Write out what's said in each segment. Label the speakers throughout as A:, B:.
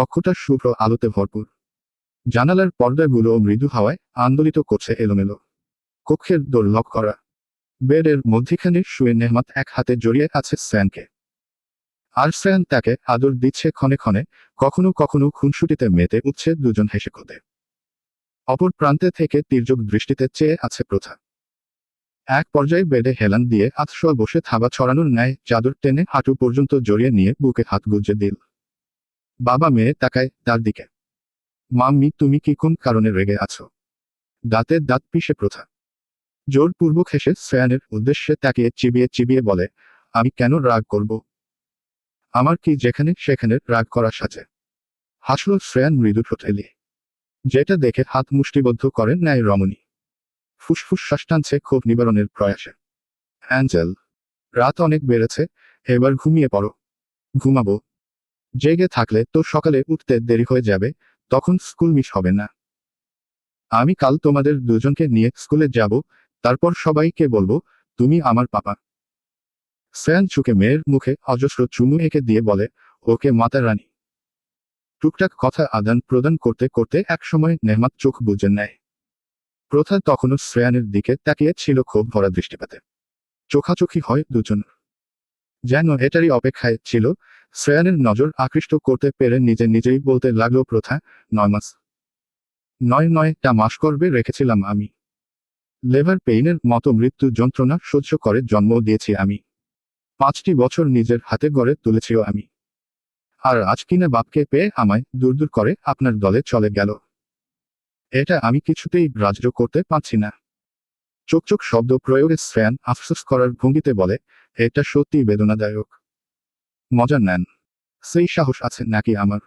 A: কক্ষটা শুভ্র আলোতে ভরপুর। জানালার পর্দাগুলো মৃদু হাওয়ায় আন্দোলিত করছে এলোমেলো। কক্ষের দোর লক করা। বেডের মধ্যিখানে শুয়ে নেহমাত এক হাতে জড়িয়ে আছে স্যানকে। আর স্যান তাকে আদর দিচ্ছে ক্ষণে ক্ষণে, কখনো কখনো খুনসুটিতে মেতে উঠছে দুজন হেসে খোদে অপর প্রান্তে থেকে তীর্যক দৃষ্টিতে চেয়ে আছে প্রথা। এক পর্যায়ে বেডে হেলান দিয়ে আতশোয়া বসে থাবা ছড়ানোর ন্যায় চাদর টেনে হাঁটু পর্যন্ত জড়িয়ে নিয়ে বুকে হাত গুজে দিল। বাবা মেয়ে তাকায় তার দিকে। মাম্মি, তুমি কি কোন কারণে রেগে আছো? দাঁতের দাঁত পিষে প্রথা। জোরপূর্বক হেসে শ্রেয়ানের উদ্দেশ্যে তাকিয়ে চিবিয়ে চিবিয়ে বলে, আমি কেন রাগ করব? আমার কি যেখানে সেখানে রাগ করা সাজে? হাসল শ্রেয়ান মৃদু ঠোঁটেলি। যেটা দেখে হাত মুষ্টিবদ্ধ করেন ন্যায় রমণী। ফুসফুস শ্বাস টানছে ক্ষোভ নিবারণের প্রয়াসে। অ্যাঞ্জেল, রাত অনেক বেড়েছে, এবার ঘুমিয়ে পড়ো। ঘুমাবো। জেগে থাকলে তো সকালে উঠতে দেরি হয়ে যাবে, তখন স্কুল মিস হবে না। আমি কাল তোমাদের দুজনকে নিয়ে স্কুলে যাব, তারপর সবাইকে বলব, তুমি আমার পাপা। স্যান চুকে মেয়ের মুখে অজস্র চুমু এঁকে দিয়ে বলে, ওকে মাতা রানী। টুকটাক কথা আদান প্রদান করতে করতে একসময় নেহমাত চোখ বুঝে নেয়। প্রথা তখনও শ্রেয়ানের দিকে তাকিয়ে ছিল ক্ষোভ ভরা দৃষ্টিপাতে। চোখাচোখি হয় দুজন। যেন এটারই অপেক্ষায় ছিল শ্রেয়ানের নজর আকৃষ্ট করতে পেরে নিজে নিজেই বলতে লাগল প্রথা, নয় মাস। নয় নয়টা মাস করবে রেখেছিলাম আমি। লেভার পেইনের মতো মৃত্যু যন্ত্রণা সহ্য করে জন্ম দিয়েছি আমি। পাঁচটি বছর নিজের হাতে গড়ে তুলেছিও আমি। আর আজ কিনা বাপকে পেয়ে আমায় দূর দূর করে আপনার দলে চলে গেল। এটা আমি কিছুতেই গ্রাহ্য করতে পারছি না। চোখ শব্দ প্রয়োগে শ্রেয়ান আফসোস করার ভঙ্গিতে বলে, এটা সত্যি বেদনাদায়ক। মজা নেন। সেই সাহস আছে নাকি আমার?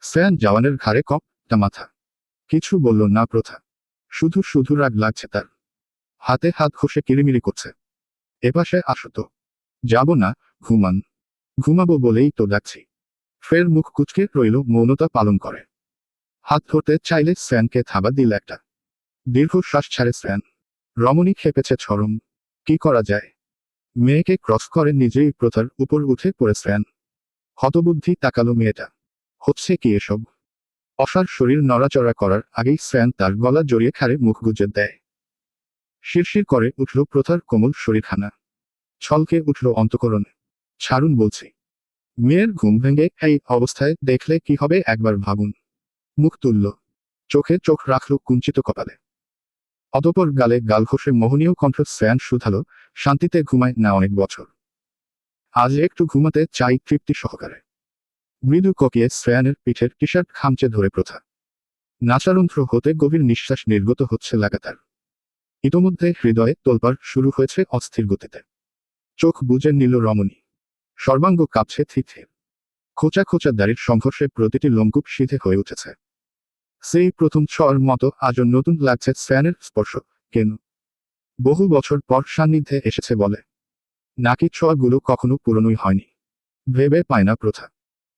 A: শ্রেয়ান জওয়ানের ঘাড়ে কপটা মাথা। কিছু বলল না প্রথা। শুধু শুধু রাগ লাগছে তার। হাতে হাত ঘষে কিরিমিরি করছে। এপাশে আসো তো। যাব না, ঘুমান। ঘুমাবো বলেই তো ডাকছি। ফের মুখ কুচকে রইল মৌনতা পালন করে। হাত ধরতে চাইলে স্যানকে থাবা দিল একটা। দীর্ঘশ্বাস ছাড়ে স্যান। রমণী খেপেছে ছরম। কি করা যায়? মেয়েকে ক্রস করে নিজেই প্রথার উপর উঠে পড়ে স্যান হতবুদ্ধি তাকালো মেয়েটা। হচ্ছে কি এসব? অসার শরীর নড়াচড়া করার আগেই স্যান তার গলা জড়িয়ে খাড়ে মুখ গুজে দেয়। শিরশির করে উঠল প্রথার কোমল শরীরখানা। ছলকে উঠল অন্তকরণে। ছাড়ুন বলছি। মেয়ের ঘুম ভেঙে এই অবস্থায় দেখলে কি হবে একবার ভাবুন। মুখ তুলল। চোখে চোখ রাখল কুঞ্চিত কপালে। অতপর গালে গাল ঘষে মোহনীয় কণ্ঠ শ্রেয়ান শুধালো, শান্তিতে ঘুমায় না অনেক বছর। আজ একটু ঘুমাতে চাই তৃপ্তি সহকারে। মৃদু ককিয়ে শ্রেয়ানের পিঠের টি শার্ট খামচে ধরে প্রথা। নাচারন্ধ্র হতে গভীর নিঃশ্বাস নির্গত হচ্ছে লাগাতার। ইতোমধ্যে হৃদয়ে তোলপাড় শুরু হয়েছে অস্থির গতিতে। চোখ বুঝে নিল রমণী। সর্বাঙ্গ কাঁপছে থিথে। খোঁচা খোঁচা দাড়ির সংঘর্ষে প্রতিটি লোমকূপ সিধে হয়ে উঠেছে। সেই প্রথম ছর মতো আজও নতুন লাগছে স্যানের স্পর্শ, কেন? বহু বছর পর সান্নিধ্যে এসেছে বলে। নাকি ছোঁয়াগুলো কখনো পুরনোই হয়নি? ভেবে পায় না প্রথা।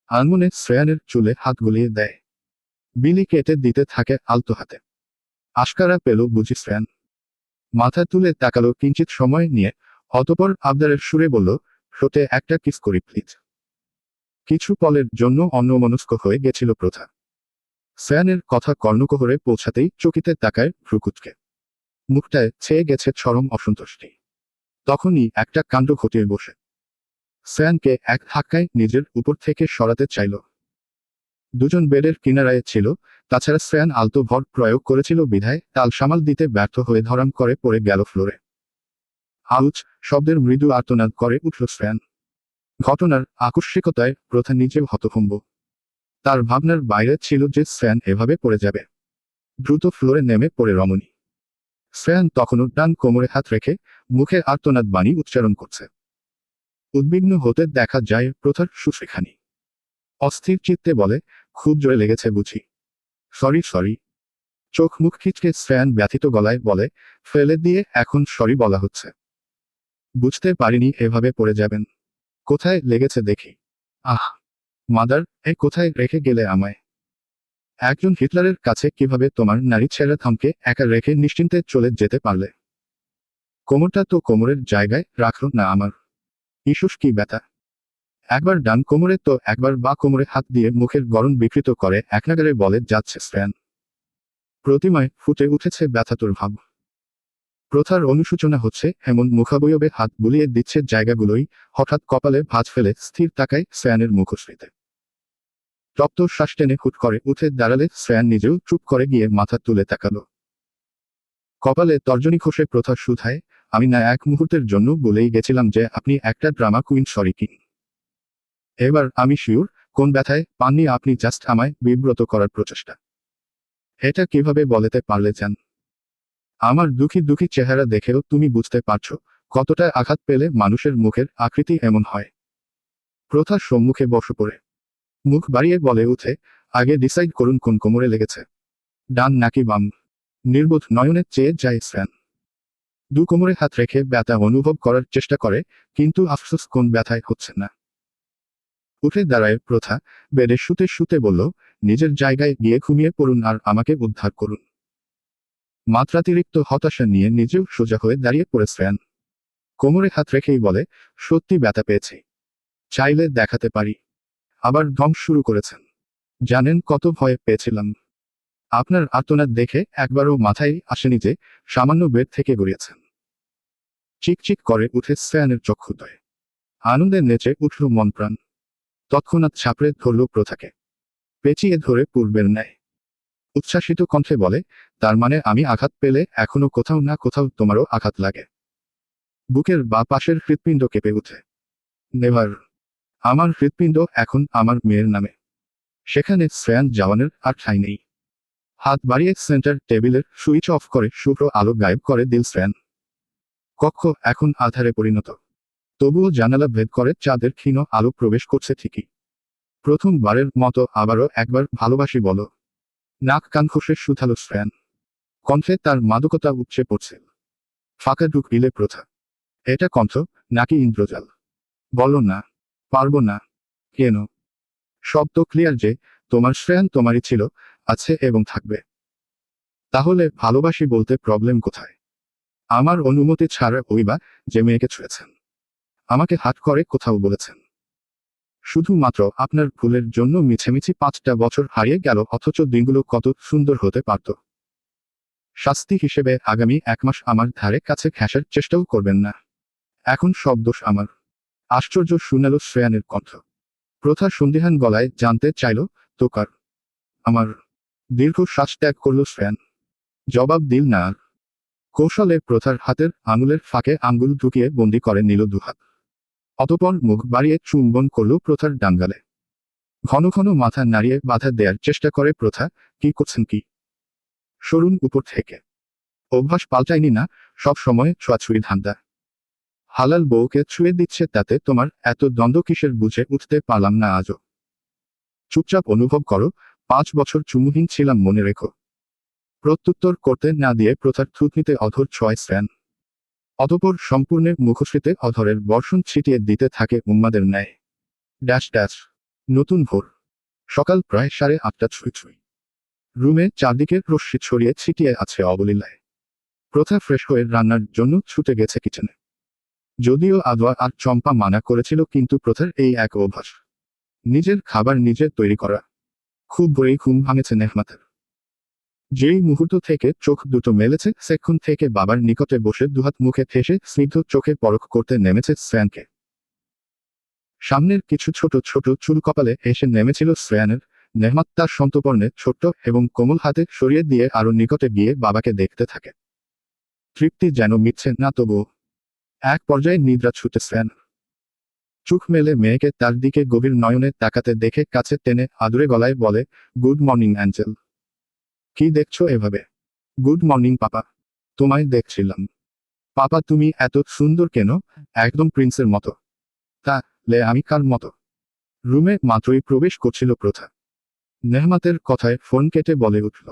A: আনমনে শ্রেয়ানের চুলে হাত গুলিয়ে দেয়। বিলি কেটে দিতে থাকে আলতো হাতে। আশকারা পেল বুঝি শ্রেয়ান। মাথা তুলে তাকালো কিঞ্চিত সময় নিয়ে, অতপর আবদারের সুরে বলল, ঠোঁটে একটা কিস করি, প্লিজ। কিছু পলের জন্য অন্যমনস্ক হয়ে গেছিল প্রথা। স্যানের কথা কর্ণকোহরে পৌঁছাতেই চকিতে তাকায় ভ্রুকুচকে মুখটায় ছেয়ে গেছে চরম অসন্তুষ্টি। তখনই একটা কাণ্ড ঘটিয়ে বসে। স্যানকে এক ধাক্কায় নিজের উপর থেকে সরাতে চাইল। দুজন বেডের কিনারায় ছিল, তাছাড়া স্যান আলতো ভর প্রয়োগ করেছিল বিধায় তাল সামাল দিতে ব্যর্থ হয়ে ধরাম করে পড়ে গেল ফ্লোরে। আউচ শব্দের মৃদু আর্তনাদ করে উঠল স্যান ঘটনার আকস্মিকতায় প্রথা নিজেও হতভম্ব। তার ভাবনার বাইরে ছিল যে স্যান এভাবে পড়ে যাবে। দ্রুত ফ্লোরে নেমে পড়ে রমণী। স্যান তখনও ডান কোমরে হাত রেখে মুখে আর্তনাদ বাণী উচ্চারণ করছে। উদ্বিগ্ন হতে দেখা যায় প্রথার সুশ্রেখানি অস্থির চিত্তে বলে, খুব জোরে লেগেছে বুঝি। Sorry sorry. চোখ মুখ খিচকে স্যান ব্যথিত গলায় বলে, ফেলে দিয়ে এখন সরি বলা হচ্ছে। বুঝতে পারিনি এভাবে পড়ে যাবেন। কোথায় লেগেছে দেখি। আহ! মাদার, এ কোথায় রেখে গেলে আমায়? একজন হিটলারের কাছে কীভাবে তোমার নারী ছেঁড়া থামকে একা রেখে নিশ্চিন্তে চলে যেতে পারলে? কোমরটা তো কোমরের জায়গায় রাখল না আমার। ইসুস, কি ব্যথা? একবার ডান কোমরে তো একবার বা কোমরে হাত দিয়ে মুখের গরম বিকৃত করে একনাগারে বলে, যাচ্ছে শ্রেয়ান প্রতিমায় ফুটে উঠেছে ব্যথাতুর ভাব। প্রথার অনুসূচনা হচ্ছে এমন মুখাবয়বে হাত বুলিয়ে দিচ্ছে জায়গাগুলোই, হঠাৎ কপালে ভাঁজ ফেলে স্থির তাকায় শ্রেয়ানের মুখশ্রীতে। তপ্ত শ্বাস টেনে হুট করে উঠে দাঁড়ালে শ্রেয়ান নিজেও চুপ করে গিয়ে মাথা তুলে তাকালো। কপালে তর্জনী খসে প্রথা শুধায়, আমি না এক মুহূর্তের জন্য বলেই গেছিলাম যে আপনি একটা ড্রামা কুইন, সরি কিং। এবার আমি শিওর, কোন ব্যথায় পাননি আপনি জাস্ট আমায় বিব্রত করার প্রচেষ্টা। এটা কীভাবে বলেতে পারলে চান আমার দুঃখী দুঃখী চেহারা দেখেও তুমি বুঝতে পারছ, কতটা আঘাত পেলে মানুষের মুখের আকৃতি এমন হয়। প্রথার সম্মুখে বসে পড়ে। মুখ বাড়িয়ে বলে, উঠে, আগে ডিসাইড করুন কোন কোমরে লেগেছে। ডান নাকি বাম। নির্বোধ নয়নে চেয়ে যায় শ্রেন দু কোমরে হাত রেখে ব্যথা অনুভব করার চেষ্টা করে, কিন্তু আফসোস কোন ব্যথায় হচ্ছে না। উঠে দাঁড়ায় প্রথা, বেডে শুতে শুতে বলল, নিজের জায়গায় গিয়ে ঘুমিয়ে পড়ুন আর আমাকে উদ্ধার করুন। মাত্রাতিরিক্ত হতাশা নিয়ে নিজেও সোজা হয়ে দাঁড়িয়ে পড়ে শ্রেয়ান কোমরে হাত রেখেই বলে, সত্যি ব্যথা পেয়েছি। চাইলে দেখাতে পারি। আবার ধ্বংস শুরু করেছেন। জানেন কত ভয় পেয়েছিলাম। আপনার আর্তনাদ দেখে একবারও মাথায় আসেনি যে সামান্য বেড থেকে গড়িয়েছেন। চিকচিক করে উঠে শ্রেয়ানের চক্ষুদয়। আনন্দে নেচে উঠল মন প্রাণ তৎক্ষণাৎ ছাপড়ে ধরল প্রথাকে। পেঁচিয়ে ধরে পূর্বের ন্যায়। উচ্ছ্বাসিত কণ্ঠে বলে, তার মানে আমি আঘাত পেলে এখনও কোথাও না কোথাও তোমারও আঘাত লাগে। বুকের বা পাশের হৃৎপিণ্ড কেঁপে উঠে। নেভার আমার হৃৎপিণ্ড এখন আমার মেয়ের নামে। সেখানে শ্রেয়ান জওয়ানের আর ঠাঁই নেই। হাত বাড়িয়ে সেন্টার টেবিলের সুইচ অফ করে শুভ্র আলো গায়েব করে দিল শ্রেয়ান। কক্ষ এখন আধারে পরিণত। তবুও জানালা ভেদ করে চাঁদের ক্ষীণ আলো প্রবেশ করছে ঠিকই। প্রথমবারের মতো আবারও একবার ভালোবাসি বলো। নাক কান খসে শুধালো শ্রেয়ান। কণ্ঠে তার মাদকতা উপচে পড়ছে। ফাঁকা ঢুক ইলে প্রথা। এটা কণ্ঠ নাকি ইন্দ্রজাল? বলো না। পারব না। কেন? তো ক্লিয়ার যে, তোমার শ্রেয়ান তোমারই ছিল, আছে এবং থাকবে। তাহলে ভালোবাসি বলতে প্রবলেম কোথায়? আমার অনুমতি ছাড়া ওই বা যে মেয়েকে ছুঁয়েছেন। আমাকে হাত করে কোথাও বলেছেন। শুধুমাত্র আপনার ভুলের জন্য মিছেমিছি পাঁচটা বছর হারিয়ে গেল, অথচ দিনগুলো কত সুন্দর হতে পারত। শাস্তি হিসেবে আগামী এক মাস আমার ধারে কাছে ঘেঁষার চেষ্টাও করবেন না। এখন সব দোষ আমার। আশ্চর্য শুনাল শ্রেয়ানের কণ্ঠ। প্রথা সন্দিহান গলায় জানতে চাইল তোকার আমার দীর্ঘ শ্বাস ত্যাগ করল শ্রেয়ান। জবাব দিল না আর। কৌশলে প্রথার হাতের আঙুলের ফাঁকে আঙ্গুল ঢুকিয়ে বন্দি করে নিল দুহাত। অতপর মুখ বাড়িয়ে চুম্বন করল প্রথার ডাঙ্গালে ঘন ঘন মাথা নাড়িয়ে বাধা দেয়ার চেষ্টা করে প্রথা, কি করছেন কি? সরুন উপর থেকে। অভ্যাস পাল্টায়নি না, সব সময় ছোঁয়াছুঁই ধান্দা। হালাল বউকে ছুঁয়ে দিচ্ছে তাতে তোমার এত দ্বন্দ্ব কিসের বুঝে উঠতে পারলাম না আজও। চুপচাপ অনুভব করো, পাঁচ বছর চুমুহীন ছিলাম মনে রেখো। প্রত্যুত্তর করতে না দিয়ে প্রথার থুতনিতে অধর ছয় শ্রেন অতপর সম্পূর্ণ মুখশ্রীতে অধরের বর্ষণ ছিটিয়ে দিতে থাকে উম্মাদের ন্যায়। Dash dash. নতুন ভোর। সকাল প্রায় সাড়ে আটটা ছুঁই ছুঁই। রুমে চারদিকে রশ্মি ছড়িয়ে ছিটিয়ে আছে অবলীলায়। প্রথা ফ্রেশ হয়ে রান্নার জন্য ছুটে গেছে কিচেনে। যদিও আদোয়া আর চম্পা মানা করেছিল কিন্তু প্রথার এই এক অভ্যাস। নিজের খাবার নিজে তৈরি করা। খুব ভোরেই ঘুম ভাঙেছে নেহমাতের। যেই মুহূর্ত থেকে চোখ দুটো মেলেছে, সেক্ষণ থেকে বাবার নিকটে বসে দুহাত মুখে ঠেসে স্নিগ্ধ চোখে পরখ করতে নেমেছে শ্রেয়ানকে। সামনের কিছু ছোট ছোট চুল কপালে এসে নেমেছিল শ্রেয়ানের। নেহমাত তার সন্তপর্ণে ছোট্ট এবং কোমল হাতে সরিয়ে দিয়ে আরও নিকটে গিয়ে বাবাকে দেখতে থাকে। তৃপ্তি যেন মিটছে না তবুও। এক পর্যায়ে নিদ্রা ছুটেছেন। চোখ মেলে মেয়েকে তার দিকে গভীর নয়নে তাকাতে দেখে কাছে টেনে আদুরে গলায় বলে, গুড মর্নিং, অ্যাঞ্জেল। কি দেখছ এভাবে? Good morning, papa. তোমায় দেখছিলাম। পাপা, তুমি এত সুন্দর কেন? একদম প্রিন্সের মতো। তা, লে, আমি কার মতো? রুমে মাত্রই প্রবেশ করছিল প্রথা। নেহমাতের কথায় ফোন কেটে বলে উঠল,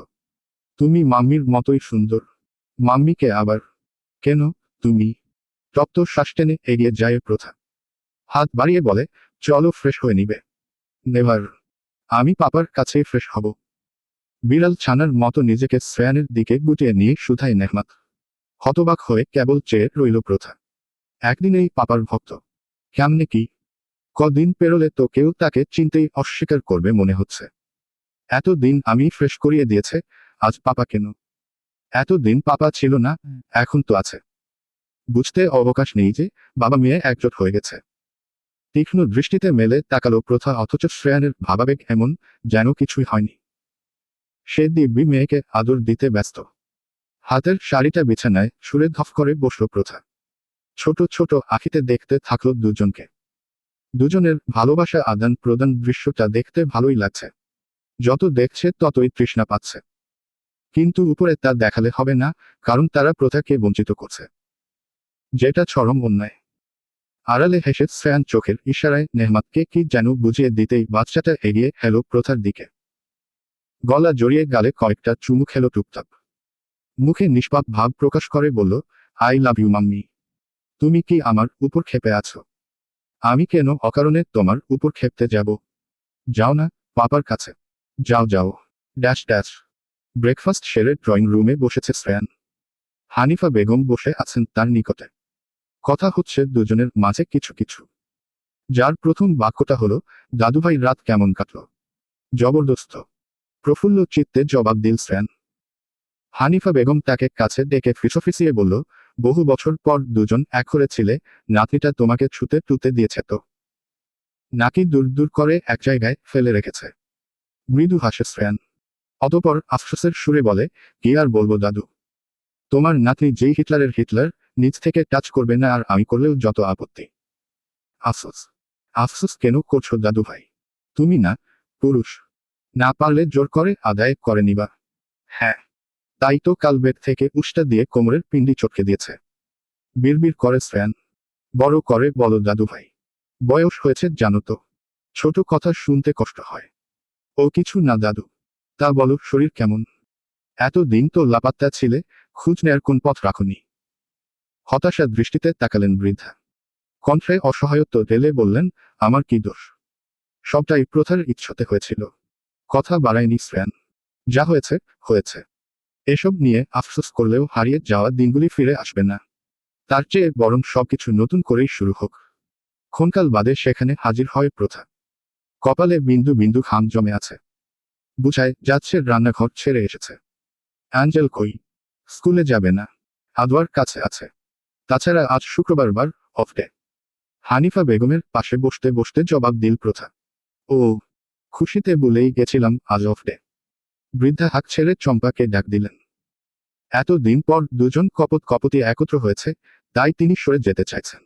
A: তুমি মাম্মির মতোই সুন্দর। মাম্মিকে আবার? কেন তুমি? তপ্ত শ্বাস টেনে এগিয়ে যায় প্রথা। হাত বাড়িয়ে বলে, চলো ফ্রেশ হয়ে নিবে। নেভার, আমি পাপার কাছেই ফ্রেশ হব বিড়াল ছানার মতো নিজেকে শ্রেয়ানের দিকে গুটিয়ে নিয়ে শুধাই নেহমাত। হতবাক হয়ে কেবল চেয়ে রইল প্রথা। একদিনেই পাপার ভক্ত। কেমনে কি? কদিন পেরোলে তো কেউ তাকে চিনতেই অস্বীকার করবে মনে হচ্ছে। এতদিন আমি ফ্রেশ করিয়ে দিয়েছে, আজ পাপা কেন? এতদিন পাপা ছিল না, এখন তো আছে। বুঝতে অবকাশ নেই যে বাবা মেয়ে একজোট হয়ে গেছে। তীক্ষ্ণ দৃষ্টিতে মেলে তাকালো প্রথা অথচ শ্রেয়ানের ভাবাবেগ এমন যেন কিছুই হয়নি। সে দিব্যি মেয়েকে আদর দিতে ব্যস্ত। হাতের শাড়িটা বিছানায় সুরে ধফ করে বসল প্রথা। ছোট ছোট আখিতে দেখতে থাকল দুজনকে। দুজনের ভালোবাসা আদান প্রদান দৃশ্যটা দেখতে ভালোই লাগছে। যত দেখছে ততই তৃষ্ণা পাচ্ছে। কিন্তু উপরে তা দেখালে হবে না, কারণ তারা প্রথাকে বঞ্চিত করছে। যেটা চরম অন্যায়। আড়ালে হেসে শ্রেয়ান চোখের ইশারায় নেহমাতকে কি যেন বুঝিয়ে দিতেই বাচ্চাটা এগিয়ে হেলো প্রথার দিকে। গলা জড়িয়ে গালে কয়েকটা চুমু খেলো টুকটাক। মুখে নিষ্পাপ ভাব প্রকাশ করে বলল, আই লাভ ইউ, মাম্মি। তুমি কি আমার উপর ক্ষেপে আছো? আমি কেন অকারণে তোমার উপর ক্ষেপতে যাব? যাও না, পাপার কাছে। যাও যাও। Dash dash. ব্রেকফাস্ট সেরে ড্রয়িং রুমে বসেছে শ্রেয়ান হানিফা বেগম বসে আছেন তার নিকটে। কথা হচ্ছে দুজনের মাঝে কিছু কিছু। যার প্রথম বাক্যটা হলো দাদুভাই রাত কেমন কাটল? জবরদস্ত। প্রফুল্ল চিত্তে জবাব দিল শ্রেয়ান হানিফা বেগম তাকে কাছে ডেকে ফিসফিসিয়ে বলল, বহু বছর পর দুজন এক ছিলে, নাতিটা তোমাকে ছুতে টুতে দিয়েছে তো। নাকি দূর দূর করে এক জায়গায় ফেলে রেখেছে। মৃদু হাসে শ্রেয়ান অতপর আফসোসের সুরে বলে, কি আর বলব দাদু? তোমার নাতি যেই হিটলারের হিটলার নিজ থেকে টাচ করবে না আর আমি করলেও যত আপত্তি। আফসোস। আফসোস কেন করছ দাদু ভাই তুমি না, পুরুষ। না পারলে জোর করে, আদায় করে নিবা। হ্যাঁ। তাই তো কাল বেড থেকে উষ্টা দিয়ে কোমরের পিন্ডি চটকে দিয়েছে। বিড়বিড় করে শ্রেয়ান। বড় করে বলো দাদু ভাই বয়স হয়েছে, জানো তো। ছোট কথা শুনতে কষ্ট হয়। ও কিছু না দাদু তা বলো, শরীর কেমন? এত দিন তো লাপাত্তা ছিলে, খুঁজ নেয়ার কোন পথ রাখুনি। হতাশা দৃষ্টিতে তাকালেন বৃদ্ধা। কণ্ঠে অসহায়ত্ব ঢেলে বললেন, আমার কি দোষ? সবটাই প্রথার ইচ্ছতে হয়েছিল। কথা বাড়ায়নি শ্রেয়ান। যা হয়েছে হয়েছে। এসব নিয়ে আফসোস করলেও হারিয়ে যাওয়া দিনগুলি ফিরে আসবে না। তার চেয়ে বরং সবকিছু নতুন করেই শুরু হোক। ক্ষণকাল বাদে সেখানে হাজির হয় প্রথা। কপালে বিন্দু বিন্দু খাম জমে আছে। বুঝায় যাচ্ছে রান্নাঘর ছেড়ে এসেছে। অ্যাঞ্জেল কই? স্কুলে যাবে না। আদওয়ার কাছে আছে। তাছাড়া আজ শুক্রবার বার অফ ডে হানিফা বেগমের পাশে বসতে বসতে জবাব দিল প্রথা। ও, খুশিতে বলেই গেছিলাম আজ অফ ডে বৃদ্ধা হাক ছেড়ে চম্পাকে ডাক দিলেন। এতদিন পর দুজন কপত কপতি একত্র হয়েছে, তাই তিনি সরে যেতে চাইছেন।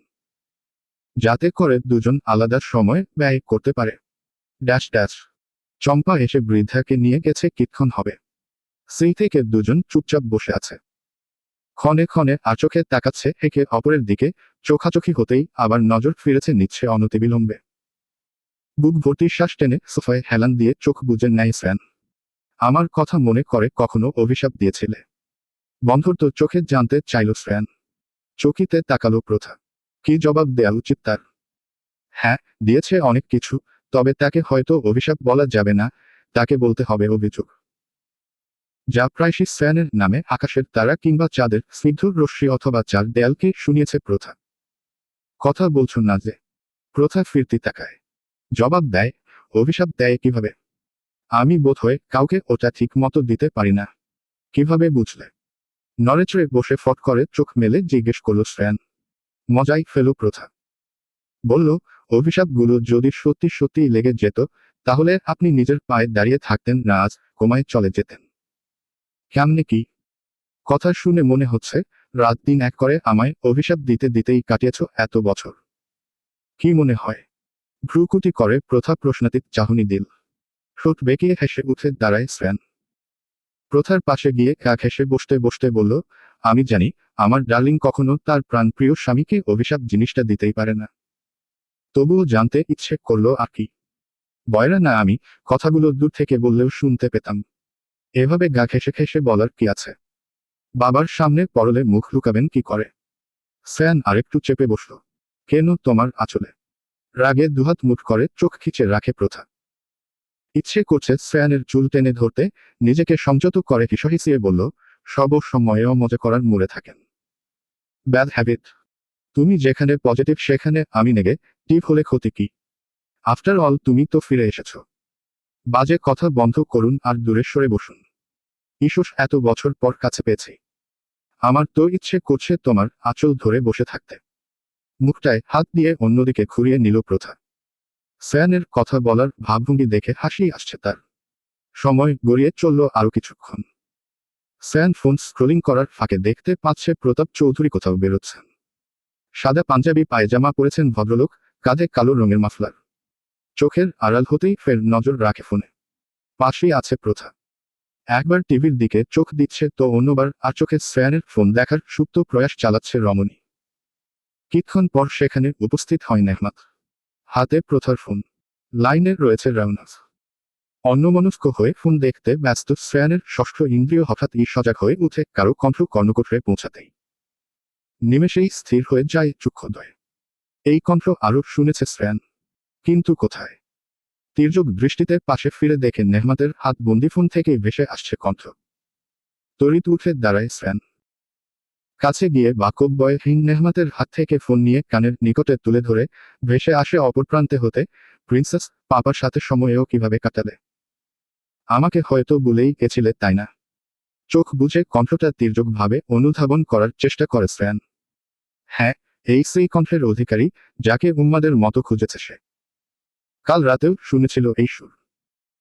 A: যাতে করে দুজন আলাদা সময় ব্যয় করতে পারে। Dash dash. চম্পা এসে বৃদ্ধাকে নিয়ে গেছে কিক্ষণ হবে। সেই থেকে দুজন চুপচাপ বসে আছে। ক্ষণে ক্ষণে আর চোখে তাকাচ্ছে একে অপরের দিকে, চোখাচোখি হতেই আবার নজর ফিরেছে নিচ্ছে অনতিবিলম্বে। বুক ভর্তি শ্বাস টেনে সোফায় হেলান দিয়ে চোখ বুঝে নেয় শ্রেন আমার কথা মনে করে কখনো অভিশাপ দিয়েছিলে। বন্ধুর তো চোখে জানতে চাইল শ্রেয়ান চকিতে তাকালো প্রথা। কি জবাব দেয়া উচিত তার? হ্যাঁ দিয়েছে অনেক কিছু, তবে তাকে হয়তো অভিশাপ বলা যাবে না, তাকে বলতে হবে অভিযোগ। যা প্রায়শই শ্রেয়ানের নামে আকাশের তারা কিংবা চাঁদের স্নিগ্ধ রশ্মি অথবা চার দেয়ালকে শুনিয়েছে প্রথা। কথা বলছো না যে? প্রথা ফিরতি তাকায়। জবাব দেয়, অভিশাপ দেয় কীভাবে? আমি বোধ হয়ে কাউকে ওটা ঠিক মতো দিতে পারি না। কীভাবে বুঝলে? নড়েচড়ে বসে ফট করে চোখ মেলে জিজ্ঞেস করল শ্রেয়ান। মজাই ফেল প্রথা। বলল, অভিশাপগুলো যদি সত্যি সত্যি লেগে যেত, তাহলে আপনি নিজের পায়ে দাঁড়িয়ে থাকতেন না, আজ কোমায় চলে যেতেন। কেমনে কি? কথা শুনে মনে হচ্ছে, রাত দিন এক করে আমায় অভিশাপ দিতে দিতেই কাটিয়েছ এত বছর। কি মনে হয়? ভ্রুকুটি করে প্রথা প্রশ্নাতীত চাহনি দিল। ঠোঁট বেঁকিয়ে হেসে উঠে দাঁড়ায় শ্রেয়ান প্রথার পাশে গিয়ে কাক হেসে বসতে বসতে বলল, আমি জানি, আমার ডার্লিং কখনো তার প্রাণপ্রিয় স্বামীকে অভিশাপ জিনিসটা দিতেই পারে না। তবুও জানতে ইচ্ছে করল আর কি। বয়রা না আমি, কথাগুলো দূর থেকে বললেও শুনতে পেতাম। এভাবে গা ঘেসে ঘেসে বলার কি আছে? বাবার সামনে পরলে মুখ লুকাবেন কি করে? স্যান আরেকটু চেপে বসল। কেন তোমার আচলে? রাগে দুহাত মুঠ করে চোখ খিচে রাখে প্রথা। ইচ্ছে করছে শ্রেয়ানের চুল টেনে ধরতে, নিজেকে সংযত করে হিসহিসিয়ে বলল, সব সময়েও মজা করার মুড়ে থাকেন। Bad habit. তুমি যেখানে পজিটিভ, সেখানে আমি নেগে, টিপ হলে ক্ষতি কি? আফটার অল, তুমি তো ফিরে এসেছ। বাজে কথা বন্ধ করুন আর দূরে সরে বসুন। ইসুস, এত বছর পর কাছে পেয়েছি। আমার তো ইচ্ছে করছে তোমার আঁচল ধরে বসে থাকতে। মুখটায় হাত দিয়ে অন্যদিকে ঘুরিয়ে নিল প্রথা। স্যানের কথা বলার ভাবভঙ্গি দেখে হাসি আসছে তার। সময় গড়িয়ে চলল আরও কিছুক্ষণ। স্যান ফোন স্ক্রোলিং করার ফাঁকে দেখতে পাচ্ছে প্রতাপ চৌধুরী কোথাও বেরোচ্ছেন। সাদা পাঞ্জাবি পায়জামা পরেছেন ভদ্রলোক, কাঁধে কালো রঙের মাফলার। চোখের আড়াল হতেই ফের নজর রাখে ফোনে। পাশেই আছে প্রথা। একবার টিভির দিকে চোখ দিচ্ছে তো অন্যবার আর চোখে শ্রেয়ানের ফোন দেখার সুপ্ত প্রয়াস চালাচ্ছে রমণী। কিছুক্ষণ পর সেখানে উপস্থিত হয় নেহমাত। হাতে প্রথার ফোন। লাইনে রয়েছে রাউনাস অন্যমনস্ক হয়ে ফোন দেখতে ব্যস্ত শ্রেয়ানের ষষ্ঠ ইন্দ্রিয় হঠাৎ ই সজাগ হয়ে উঠে কারও কণ্ঠ কর্ণকোটরে পৌঁছাতেই। নিমেষেই স্থির হয়ে যায় চক্ষুদয়। এই কণ্ঠ আরও শুনেছে শ্রেয়ান কিন্তু কোথায়? তীর্যক দৃষ্টিতে পাশে ফিরে দেখে নেহমাতের হাত বন্দিফোন থেকেই ভেসে আসছে কণ্ঠ। তড়িৎ উঠে দাঁড়ায় শ্রেয়ান কাছে গিয়ে বাকব্যয়হীন নেহমাতের হাত থেকে ফোন নিয়ে কানের নিকটে তুলে ধরে ভেসে আসে অপর প্রান্তে হতে, প্রিন্সেস, পাপার সাথে সময়েও কীভাবে কাটালে? আমাকে হয়তো বলেই গেছিলে, তাই না? চোখ বুঝে কণ্ঠটা তীর্যকভাবে অনুধাবন করার চেষ্টা করে শ্রেয়ান হ্যাঁ এই সেই কণ্ঠের অধিকারী, যাকে উম্মাদের মতো খুঁজেছে সে। কাল রাতেও শুনেছিল এই সুর।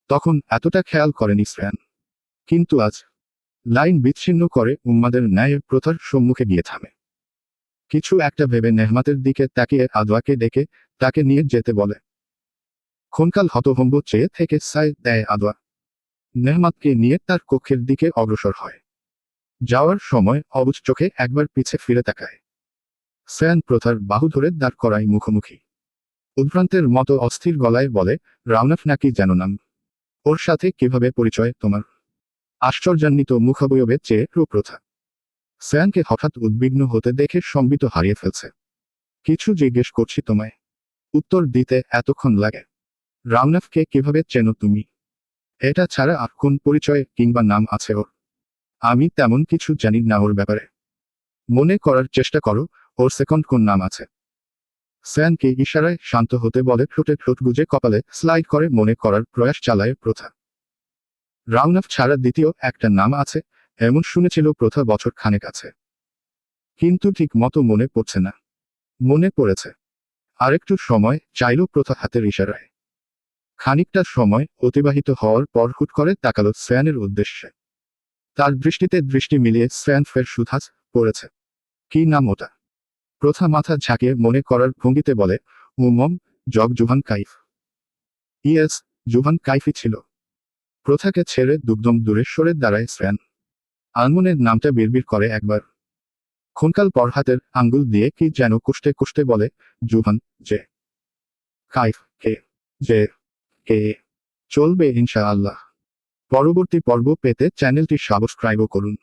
A: তখন এতটা খেয়াল করেনি শ্রেয়ান। কিন্তু আজ লাইন বিচ্ছিন্ন করে উম্মাদের ন্যায় প্রথার সম্মুখে গিয়ে থামে। কিছু একটা ভেবে নেহমাতের দিকে তাকিয়ে আদোয়াকে ডেকে তাকে নিয়ে যেতে বলে। ক্ষণকাল হতভম্ব চেয়ে থেকে সায় দেয় আদোয়া নেহমাতকে নিয়ে তার কক্ষের দিকে অগ্রসর হয়। যাওয়ার সময় অবুজ চোখে একবার পিছে ফিরে তাকায়। স্যান প্রথার বাহু ধরে দাঁড় করায় মুখোমুখি। উদ্ভ্রান্তের মতো অস্থির গলায় বলে রাউনাফ নাকি যেন নাম ওর সাথে কীভাবে পরিচয় তোমার? আশ্চর্যান্বিত মুখাবয়বে চেয়ে প্রথা স্যানকে হঠাৎ উদ্বিগ্ন হতে দেখে সম্বিত হারিয়ে ফেলছে। কিছু জিজ্ঞেস করছি তোমায়। উত্তর দিতে এতক্ষণ লাগে। রাউনাফকে কীভাবে চেনো তুমি? এটা ছাড়া আর কোন পরিচয় কিংবা নাম আছে ওর? আমি তেমন কিছু জানি না ওর ব্যাপারে। মনে করার চেষ্টা করো, ওর সেকন্ড কোন নাম আছে? স্যানকে ইশারায় শান্ত হতে বলে, ঠোঁটে ঠোঁট গুজে কপালে স্লাইড করে, মনে করার প্রয়াস চালায় প্রথা। রাউনাফ ছাড়া দ্বিতীয় একটা নাম আছে, এমন শুনেছিল প্রথা বছর খানেক আছে। কিন্তু ঠিক মতো মনে পড়ছে না। মনে পড়েছে। আরেকটু সময় চাইল প্রথা হাতের ইশারায়। খানিকটা সময় অতিবাহিত হওয়ার পর হুট করে তাকালো স্যানের উদ্দেশ্যে। তার দৃষ্টিতে দৃষ্টি মিলিয়ে স্যান ফের সুধাস পড়েছে। কি নাম ওটা? প্রথা মাথা ঝাঁকিয়ে মনে করার ভঙ্গিতে বলে উমম জগ জুহান কাইফ। ইয়েস, জুহান কাইফই ছিল। প্রথাকে ছেড়ে দুগ্ধম দূরে সরে দাঁড়ায় শ্রেয়ান। আনমনের নামটা বিড়বিড় করে একবার। খুনকাল পর হাতের আঙ্গুল দিয়ে কি যেন কুষ্টে কুষ্টে বলে, জুহান, যে। কাইফ, কে? যে? কে? চলবে ইনশা আল্লাহ পরবর্তী পর্ব পেতে চ্যানেলটি সাবস্ক্রাইবও করুন।